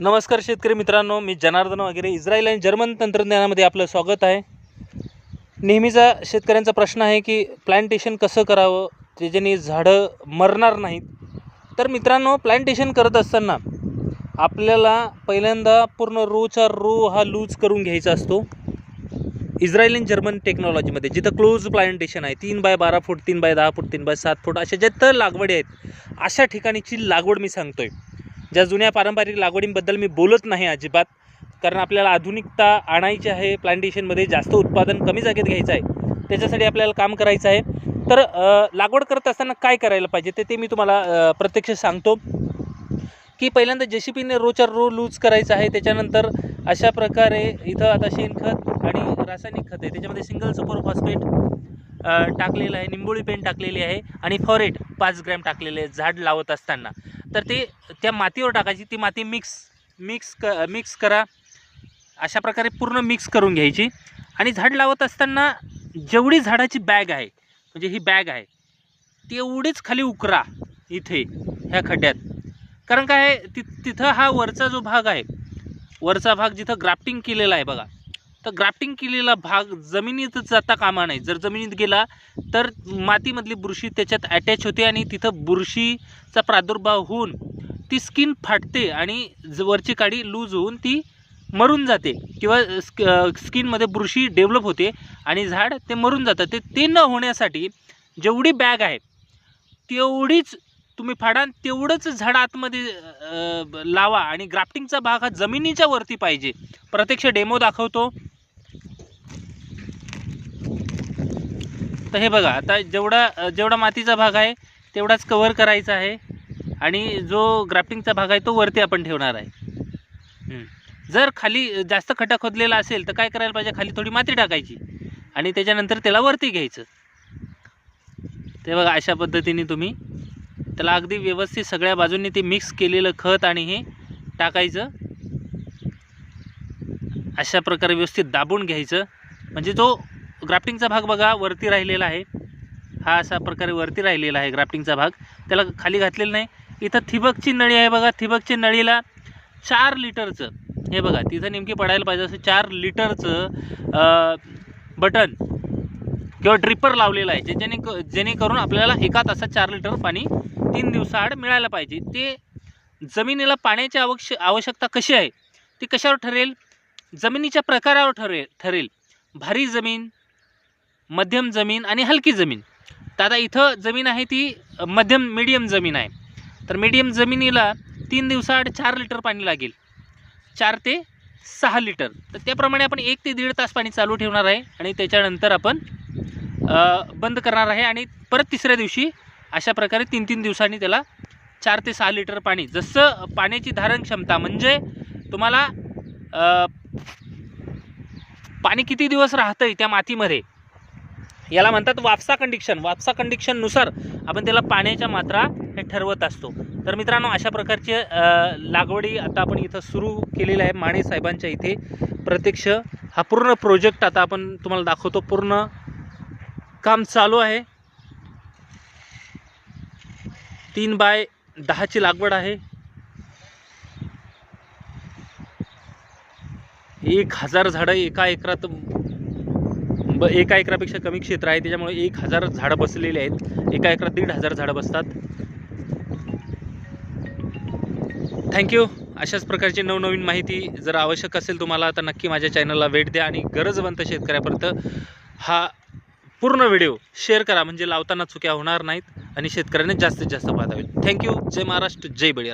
नमस्कार शेतकरी मित्रांनो मी जनार्दन वगैरे. इस्रायल आणि जर्मन तंत्रज्ञानामध्ये आपलं स्वागत आहे. नेहमीचा शेतकऱ्यांचा प्रश्न आहे की प्लांटेशन कसं करावं? त्याच्याने झाडं मरणार नाहीत. तर मित्रांनो प्लांटेशन करत असताना आपल्याला पहिल्यांदा पूर्ण रोचा रो हा लूज करून घ्यायचा असतो. इस्रायल आणि जर्मन टेक्नॉलॉजीमध्ये जिथं क्लोज प्लांटेशन आहे तीन बाय बारा फूट तीन बाय दहा फूट तीन बाय सात फूट अशा तर लागवडी आहेत अशा ठिकाणीची लागवड मी सांगतो आहे ज्या जुन्या पारंपरिक लागवडींबद्दल मी बोलत नाही अजिबात. कारण आपल्याला आधुनिकता आणायची आहे प्लांटेशनमध्ये जास्त उत्पादन कमी जागेत घ्यायचं आहे त्याच्यासाठी आपल्याला काम करायचं आहे. तर लागवड करत असताना काय करायला पाहिजे ते ते मी तुम्हाला प्रत्यक्ष सांगतो. की पहिल्यांदा जे सी पीने रोच्या रो लूज करायचं आहे त्याच्यानंतर अशा प्रकारे इथं आता शेणखत आणि रासायनिक खत आहे त्याच्यामध्ये सिंगल सुपर फॉस्फेट टाकलेलं आहे निंबोळी पेन टाकलेली आहे आणि फॉरेट पाच ग्रॅम टाकलेले आहे झाड लावत असताना. तर ते त्या मातीवर टाकायची ती माती मिक्स मिक्स क मिक्स करा. अशा प्रकारे पूर्ण मिक्स करून घ्यायची. आणि झाड लावत असताना जेवढी झाडाची बॅग आहे म्हणजे ही बॅग आहे तेवढीच खाली उकरा इथे ह्या खड्ड्यात. कारण काय ति तिथं हा वरचा जो भाग आहे वरचा भाग जिथं ग्राफ्टिंग केलेला आहे बघा तर ग्राफ्टिंग केलेला भाग जमिनीत जाता कामा नाही. जर जमिनीत गेला तर मातीमधली बुरशी त्याच्यात अटॅच होते आणि तिथं बुरशीचा प्रादुर्भाव होऊन ती स्किन फाटते आणि ज- वरची काडी लूज होऊन ती मरून जाते किंवा स्क स्किनमध्ये बुरशी डेव्हलप होते आणि झाड ते मरून जातं ते ते न होण्यासाठी जेवढी बॅग आहे तेवढीच तुम्ही फाडा तेवढंच झाड आतमध्ये लावा आणि ग्राफ्टिंगचा भाग हा जमिनीच्या वरती पाहिजे. प्रत्यक्ष डेमो दाखवतो. तर हे बघा आता जेवढा जेवढा मातीचा भाग आहे तेवढाच कवर करायचा आहे. आणि जो ग्राफ्टिंगचा भाग आहे तो वरती आपण ठेवणार आहे. जर खाली जास्त खड्डा खोदलेला असेल तर काय करायला पाहिजे? खाली थोडी माती टाकायची. आणि त्याच्यानंतर त्याला वरती घ्यायचं. ते बघा अशा पद्धतीने तुम्ही त्याला अगदी व्यवस्थित सगळ्या बाजूंनी ते मिक्स केलेलं खत आणि हे टाकायचं. अशा प्रकारे व्यवस्थित दाबून घ्यायचं. म्हणजे जो ग्राफ्टिंगचा भाग बघा वरती राहिलेला आहे. हा अशा प्रकारे वरती राहिलेला आहे ग्राफ्टिंगचा भाग. त्याला खाली घातलेला नाही. इथं थिबकची नळी आहे बघा. थिबकची नळीला चार लिटरचं हे बघा तिथं नेमकी पडायला पाहिजे असं चार लिटरचं बटन किंवा ड्रिपर लावलेलं आहे ज्याच्याने जेणेकरून आपल्याला एका तासात चार लिटर पाणी तीन दिवसाआड मिळायला पाहिजे. ते जमिनीला पाण्याची आवश्य आवश्यकता कशी आहे ती कशावर ठरेल? जमिनीच्या प्रकारावर ठरेल ठरेल. भारी जमीन मध्यम जमीन आणि हलकी जमीन. तर आता इथं जमीन आहे ती मध्यम मीडियम जमीन आहे. तर मीडियम जमिनीला तीन दिवसाआड चार लिटर पाणी लागेल. चार ते सहा लिटर. तर त्याप्रमाणे आपण एक ते दीड तास पाणी चालू ठेवणार आहे आणि त्याच्यानंतर आपण बंद करणार आहे आणि परत तिसऱ्या दिवशी अशा प्रकारे तीन तीन दिवसांनी त्याला चार ते सहा लिटर पाणी जसं पाण्याची धारण क्षमता म्हणजे तुम्हाला पाणी किती दिवस राहतं आहे त्या मातीमध्ये याला म्हणतात वापसा कंडिक्शन वापसा कंडिक्शननुसार आपण त्याला पाण्याच्या मात्रा हे ठरवत असतो. तर मित्रांनो अशा प्रकारचे लागवडी आता आपण इथं सुरू केलेल्या आहे माने साहेबांच्या इथे. प्रत्यक्ष हा पूर्ण प्रोजेक्ट आता आपण तुम्हाला दाखवतो. पूर्ण काम चालू आहे. तीन बाय दहाची लागवड आहे. एक हजार झाडं एका एकरात ब एका एकरापेक्षा कमी क्षेत्र आहे. त्याच्यामुळे एक हजार झाडं बसलेली आहेत. एका एकरात दीड हजार झाडं बसतात. थँक्यू अशाच प्रकारची नवनवीन माहिती जर आवश्यक असेल तुम्हाला तर नक्की माझ्या चॅनलला भेट द्या आणि गरजवंत शेतकऱ्यापर्यंत हा पूर्ण व्हिडिओ शेअर करा. म्हणजे लावताना चुक्या होणार नाहीत आणि शेतकऱ्यांनी जास्तीत जास्त पाहता होईल. थँक्यू जय महाराष्ट्र. जय बळीराम